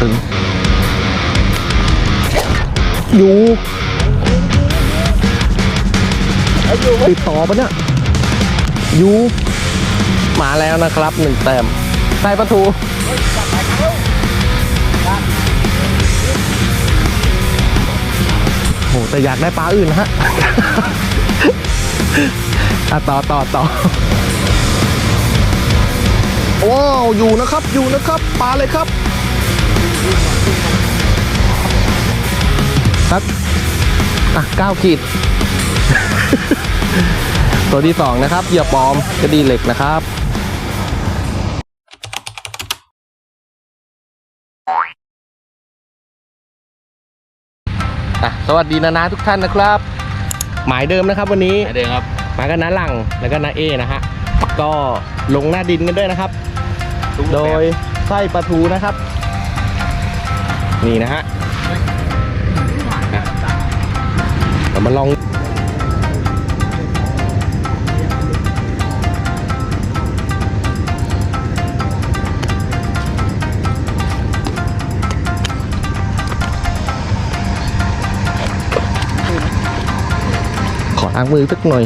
ตึงอยู่ติดต่อปะเนี่ยอยู่มาแล้วนะครับหนึ่งแต้มใส่ประตูโหแต่อยากได้ปลาอื่นนะฮะอะต่อต่อต่อว้าวอยู่นะครับอยู่นะครับปลาเลยครับ ครับอะเก้าขีด ตัวที่สองนะครับเหยื่อปลอมกระดีเหล็กนะครับอะสวัสดีนานาทุกท่านนะครับ หมายเดิมนะครับวันนี้ไหนเดิมครับมากันน้าหลังแล้วก็น้าเอนะฮะก็ลงหน้าดินกันด้วยนะครับทุกรูปโดแบบยไส้ปลาทูนะครับ นี่นะฮะอะ เรามาลองขอล้างมือสักหน่อย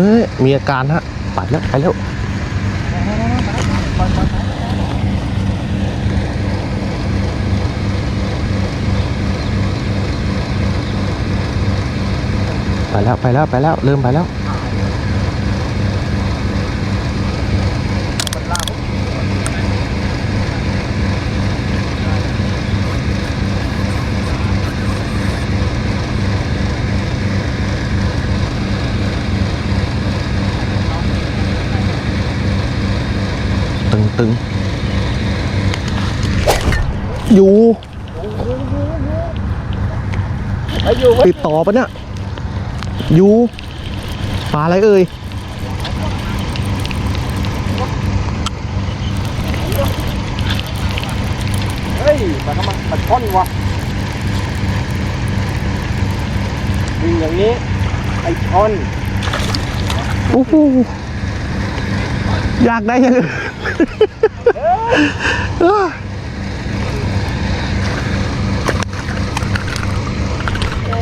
ฮ้ย มีอาการฮะไปแล้วไปแล้วไปแล้วไปแล้วไปแล้วเริ่มไปแล้ว ตึงตึง อยู่ติดต่อปะเนี่ย อยู่ปลาอะไรเอ่ยเฮ้ยปลากระมังปลาช่อนวะวิ่งอย่างนี้ ไอ้ช่อนโอ้โหอยากได้ยังอื่ นเออ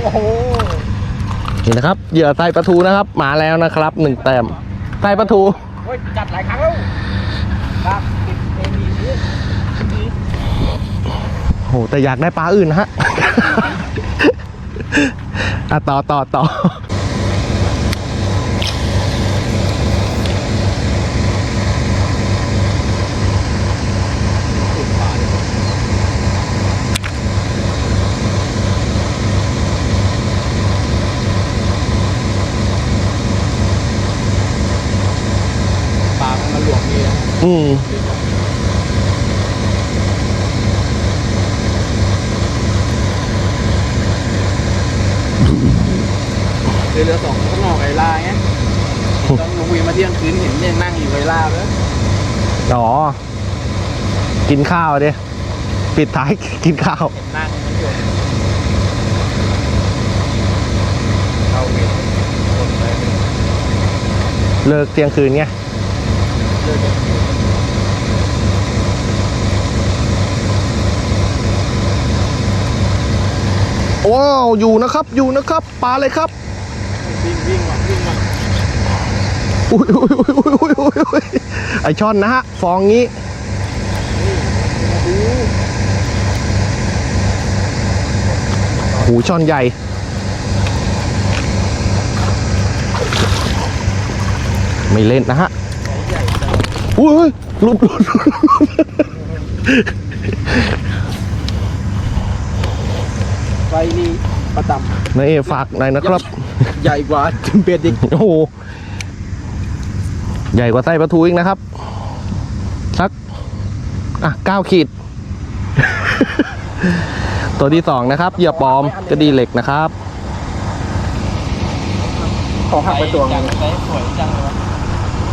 โอ้โหนี่นะครับเหยื่อไส้ปลาทูนะครับ มาแล้วนะครับหนึ่งแต้มไส้ปลาทูเฮ้ยจัดหลายครั้งแล้วครับติดเอมีนี้นี้โหแต่อยากได้ปลาอื่นนะฮะ อะต่อต่อต่อ ปลามันมาหลวมนี่นะ อืมเรือเรือสองข้างนอกไอ้ลาไงตอนลุงวีมาเที่ยงคืนเห็นเนี่ยนั่งอยู่ไอ้ลาเลยอ๋อ กินข้าวดิปิดท้ายกินข้าวนั่งมันอยู่เอาเวรเลิกเที่ยงคืนไง เลิกกัน ว้าวอยู่นะครับอยู่นะครับปลาเลยครับวิ่งวิ่งว่ะวิ่งว่ะอุ้ยอุ้ยอุ้ยอุ้ยอุ้ยอุ้ยไอช่อนนะฮะฟองงี้หูช่อนใหญ่ไม่เล่นนะฮะอุ้ยหลุดหลุด ไฟนี่ประจนายเอฝากหน่อยนะครับำใหญ่กว่าเบ็ดอีกโอ้โห ใหญ่กว่าไส้ปลาทูอีกนะครับ สัก อะเก้าขีด ตัวที่สองนะครับ เหยื่อปลอมกระดีเหล็กนะครับ ขอหักไปตัวนึงสวยจังเลยวะ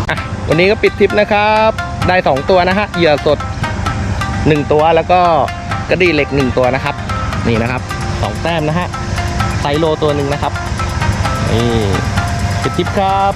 อะวันนี้ก็ปิดทริปนะครับ ได้สองตัวนะฮะ เหยื่อสดหนึ่งตัวแล้วก็กระดีเหล็กหนึ่งตัวนะครับ นี่นะครับ สองแต้มนะฮะไซโลตัวหนึ่งนะครับนี่ปิดทิปครับ